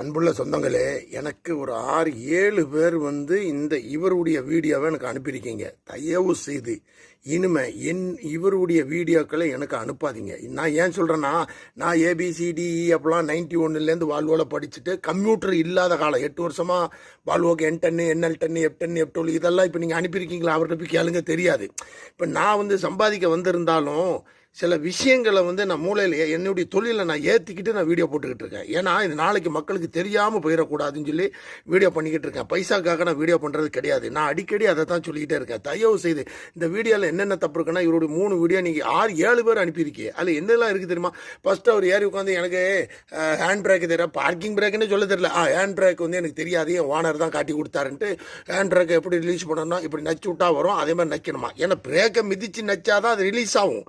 அன்புள்ள சொந்தங்களே எனக்கு ஒரு ஆறு ஏழு பேர் வந்து இந்த இவருடைய வீடியோவை எனக்கு அனுப்பியிருக்கீங்க. தயவு செய்து இனிமே என் இவருடைய வீடியோக்களை எனக்கு அனுப்பாதீங்க. நான் ஏன் சொல்கிறேன்னா நான் ஏபிசிடிஇ அப்பெல்லாம் e, நைன்டி ஒன்னுலேருந்து வால்வோவில் படிச்சுட்டு கம்ப்யூட்டர் இல்லாத காலம் எட்டு வருஷமாக வால்வோக்கு என் டென்னு என்எல் டென்னு எப் டென்னு எப் டோல் இதெல்லாம் இப்போ நீங்கள் அனுப்பியிருக்கீங்களா? அவர்கிட்ட போய் கேளுங்க தெரியாது. இப்போ நான் வந்து சம்பாதிக்க வந்திருந்தாலும் சில விஷயங்களை வந்து நான் மூளையில் என்னுடைய தொழிலை நான் ஏற்றிக்கிட்டு நான் வீடியோ போட்டுக்கிட்டு இருக்கேன். ஏன்னா இது நாளைக்கு மக்களுக்கு தெரியாமல் போயிடக்கூடாதுன்னு சொல்லி வீடியோ பண்ணிக்கிட்டு இருக்கேன். பைசாக்காக நான் வீடியோ பண்ணுறது கிடையாது. நான் அடிக்கடி அதை தான் சொல்லிக்கிட்டே இருக்கேன். தயவு செய்து இந்த வீடியோவில் என்னென்ன தப்பு இருக்குன்னா இவருடைய மூணு வீடியோ நீங்கள் ஆறு ஏழு பேர் அனுப்பியிருக்கீங்க. அதில் என்னெல்லாம் இருக்குது தெரியுமா? ஃபஸ்ட்டு அவர் ஏறி உட்காந்து எனக்கு ஹேண்ட் பிரேக் தெரியும் பார்க்கிங் பிரேக்குன்னு சொல்ல தெரியல. ஆ ஹேண்ட் பிரேக் வந்து எனக்கு தெரியாது. என் ஓனர் தான் காட்டி கொடுத்தாருன்ட்டு ஹேண்ட் பிரேக்கை எப்படி ரிலீஸ் பண்ணணும்னா இப்படி நச்சு விட்டா வரும். அதே மாதிரி நக்கணுமா? ஏன்னா பிரேக்கை மிதித்து நச்சாதான் அது ரிலீஸ் ஆகும்.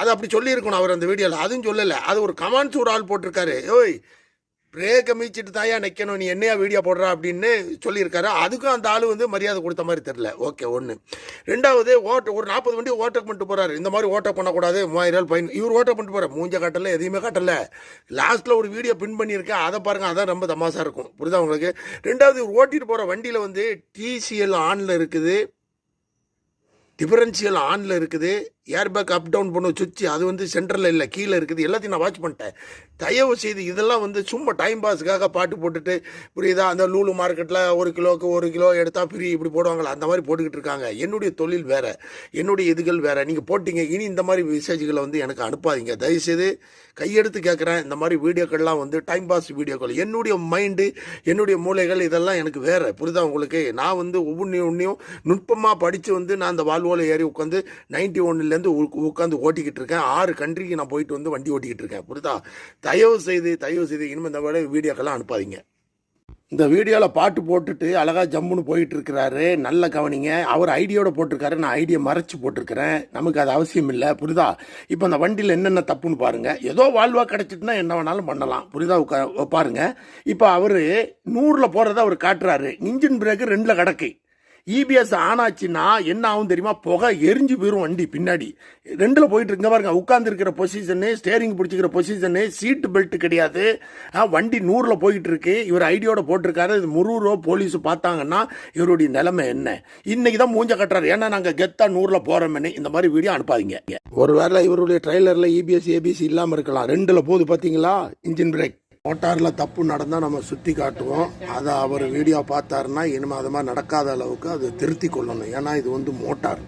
அது அப்படி சொல்லியிருக்கணும் அவர் அந்த வீடியோவில் அதுவும் சொல்லலை. அது ஒரு கமெண்ட்ஸ் ஒரு ஆள் போட்டிருக்காரு. ஓய் பிரேக்கை மீச்சிட்டு தாயா நிற்கணும் நீ என்னையா வீடியோ போடுறா? அப்படின்னு சொல்லியிருக்காரு. அதுக்கும் அந்த ஆள் வந்து மரியாதை கொடுத்த மாதிரி தெரில ஓகே ஒன்று ரெண்டாவது ஓட்ட ஒரு நாற்பது வண்டி ஓட்டக் பண்ணிட்டு போகிறாரு இந்த மாதிரி ஓட்டக் பண்ணக்கூடாது. மூவாயிரம் ரூபாய் ஃபைன் இவர் ஓட்டை பண்ணிட்டு போகிறார் மூஞ்ச காட்டல எதையுமே காட்டல. லாஸ்ட்டில் ஒரு வீடியோ பின் பண்ணியிருக்கேன். அதை பாருங்கள் அதான் ரொம்ப தமாசாக இருக்கும். புரியுதா உங்களுக்கு? ரெண்டாவது இவர் ஓட்டிட்டு போகிற வண்டியில் வந்து டிசிஎல் ஆனில் இருக்குது. டிஃபரன்ஷியல் ஆனில் இருக்குது. ஏர்பேக் அப் டவுன் பண்ணும் சுவிட்ச் அது வந்து சென்டரில் இல்லை கீழே இருக்குது எல்லாத்தையும் நான் வாட்ச் பண்ணிட்டேன். தயவு செய்து இதெல்லாம் வந்து சும்மா டைம் பாஸுக்காக பாட்டு போட்டுட்டு புரியுதா? அந்த லூலு மார்க்கெட்டில் ஒரு கிலோவுக்கு ஒரு கிலோ எடுத்தால் ஃப்ரீ இப்படி போடுவாங்களா அந்த மாதிரி போட்டுக்கிட்டு இருக்காங்க. என்னுடைய தொழில் வேறு என்னுடைய இதுகள் வேறு. நீங்கள் போட்டிங்க இனி இந்த மாதிரி மெசேஜ்களை வந்து எனக்கு அனுப்பாதீங்க. தயவுசெய்து கையெடுத்து கேட்குறேன் இந்த மாதிரி வீடியோக்கள்லாம் வந்து டைம் பாஸ் வீடியோக்கள். என்னுடைய மைண்டு என்னுடைய மூளைகள் இதெல்லாம் எனக்கு வேறு புரியுதா உங்களுக்கு? நான் வந்து ஒவ்வொன்றையும் ஒன்றையும் நுட்பமாக படித்து வந்து நான் அந்த வால்வோவில் ஏறி உட்காந்து நைன்டி ஒன்னுலேருந்து உட்காந்து ஓட்டிக்கிட்டு இருக்கேன். ஆறு கண்ட்ரிக்கு நான் போயிட்டு வந்து வண்டி ஓட்டிக்கிட்டு இருக்கேன். புரியுதா? தயவு செய்து தயவு செய்து இனிமேல் இந்த மாதிரி வீடியோக்கெல்லாம் அனுப்பாதீங்க. இந்த வீடியோவில் பாட்டு போட்டுட்டு அழகாக ஜம்முன்னு போயிட்டு இருக்கிறாரு. நல்ல கவனிங்க. அவர் ஐடியோட போட்டிருக்காரு. நான் ஐடியை மறைச்சு போட்டிருக்கிறேன். நமக்கு அது அவசியம் இல்லை. புரியுதா? இப்போ அந்த வண்டியில் என்னென்ன தப்புன்னு பாருங்க. ஏதோ வாழ்வாக கிடச்சிட்டுனா என்ன வேணாலும் பண்ணலாம். புரியுதா? உட்கா பாருங்க. இப்போ அவர் நூறில் போகிறத அவர் காட்டுறாரு. இன்ஜின் பிரேக்கு ரெண்டில் கிடக்கு. இபிஎஸ் ஆன் ஆச்சுன்னா என்ன ஆகும் தெரியுமா? புகை எரிஞ்சு போயிடும் வண்டி பின்னாடி. ரெண்டில் போயிட்டு இருங்க பாருங்க. உட்காந்துருக்கிற பொசிஷனு ஸ்டேரிங் பிடிச்சிக்கிற பொசிஷனு சீட்டு பெல்ட் கிடையாது. ஆ, வண்டி நூறில் போயிட்டு இருக்கு. இவர் ஐடியோட போட்டிருக்காரு. இது முருகரோ போலீஸ் பார்த்தாங்கன்னா இவருடைய நிலைமை என்ன? இன்னைக்கு தான் மூஞ்ச கட்டுறாரு. ஏன்னா நாங்கள் கெத்தா நூறில் போகிறோம்னு இந்த மாதிரி வீடியோ அனுப்பாதீங்க. ஒருவேளை இவருடைய ட்ரெய்லரில் இபிஎஸ் ஏபிசி இல்லாமல் இருக்கலாம். ரெண்டில் போகுது பார்த்தீங்களா இன்ஜின் பிரேக் மோட்டாரில் தப்பு நடந்தால் நம்ம சுற்றி காட்டுவோம். அதை அவர் வீடியோ பார்த்தாருன்னா இனிமேல் அது மாதிரி நடக்காத அளவுக்கு அதை திருத்தி கொள்ளணும். ஏன்னா இது வந்து மோட்டார்.